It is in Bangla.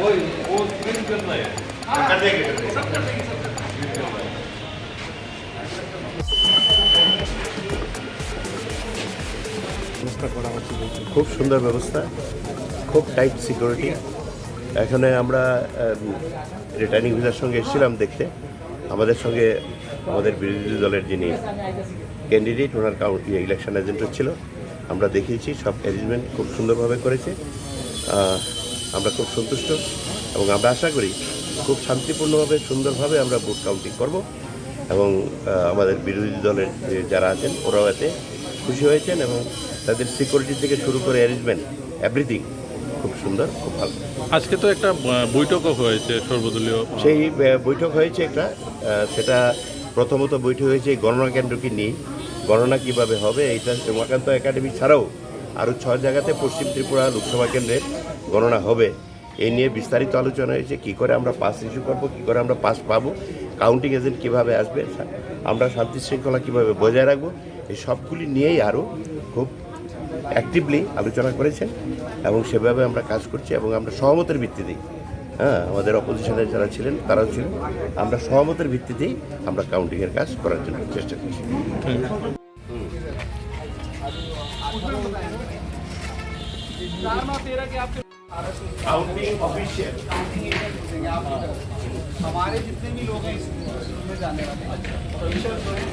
भाई वो दिन करना है कर देंगे सब कर देंगे सब খুব সুন্দর ব্যবস্থা, খুব টাইট সিকিউরিটি এখানে আমরা রিটার্নিং ভিসার সঙ্গে এসেছিলাম দেখতে। আমাদের সঙ্গে আমাদের বিরোধী দলের যিনি ক্যান্ডিডেট ওনার ইলেকশন এজেন্টও ছিল। আমরা দেখিয়েছি, সব অ্যারেঞ্জমেন্ট খুব সুন্দরভাবে করেছে। আমরা খুব সন্তুষ্ট এবং আমরা আশা করি খুব শান্তিপূর্ণভাবে, সুন্দরভাবে আমরা ভোট কাউন্টিং করব। এবং আমাদের বিরোধী দলের যারা আছেন, ওরাও এতে খুশি হয়েছেন এবং তাদের সিকিউরিটি থেকে শুরু করে অ্যারেঞ্জমেন্ট এভরিথিং খুব সুন্দর খুব ভালো। আজকে তো একটা বৈঠকও হয়েছে সর্বদলীয়। সেই বৈঠক হয়েছে একটা সেটা প্রথমত বৈঠক হয়েছে গণনা কেন্দ্রকে নিয়ে। গণনা কীভাবে হবে এইটা উমাকান্ত একাডেমি ছাড়াও আরও ছ জায়গাতে পশ্চিম ত্রিপুরা লোকসভা কেন্দ্রে গণনা হবে। এই নিয়ে বিস্তারিত আলোচনা হয়েছে কী করে আমরা পাস ইস্যু করব কী করে আমরা পাস পাবো কাউন্টিং এজেন্ট কীভাবে আসবে আমরা শান্তি শৃঙ্খলা কীভাবে বজায় রাখব এই সবগুলি নিয়েই আরও খুব অ্যাক্টিভলি আলোচনা করেছেন এবং সেভাবে আমরা কাজ করছি এবং আমরা সহমতের ভিত্তিতেই হ্যাঁ আমাদের অপোজিশনের যারা ছিলেন তারাও ছিলেন আমরা সহমতের ভিত্তিতেই আমরা কাউন্টিংয়ের কাজ করার জন্য চেষ্টা করছি কাউন্টিং অফিসিয়াল हमारे जितने भी लोग हैं इस में जाने वाले